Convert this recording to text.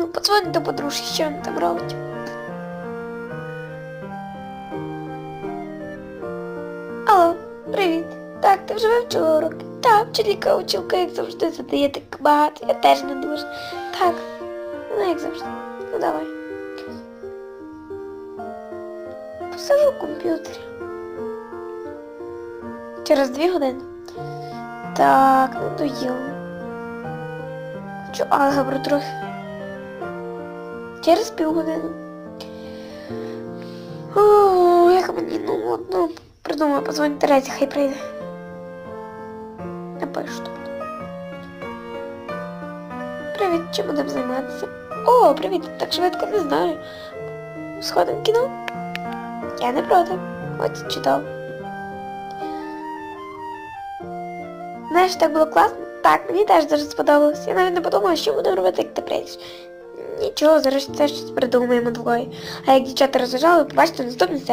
Ну, подзвонь до подружки, що вона там робить. Алло, привіт. Так, ти вже вивчила уроки? Так, вчителька училка, як завжди, задає так багато. Я теж не дуже. Так, ну як завжди. Ну давай. Посажу в комп'ютері. Через дві години. Так, надоїло. Хочу алгебру трохи. Через півгодини. О, як мені нудно. Придумаю, позвоню Терезі, хай прийде. Напишу тобто. Привіт, чим будемо займатися? О, привіт, так швидко не знаю. Сходимо в кіно? Я не проти. От чудово. Знаєш, так було класно? Так, мені теж дуже сподобалось. Я навіть не подумала, що будемо робити, як ти прийдеш. Нічого, зараз теж щось придумаємо двоє. А як дівчата розважали, побачите в наступній серії.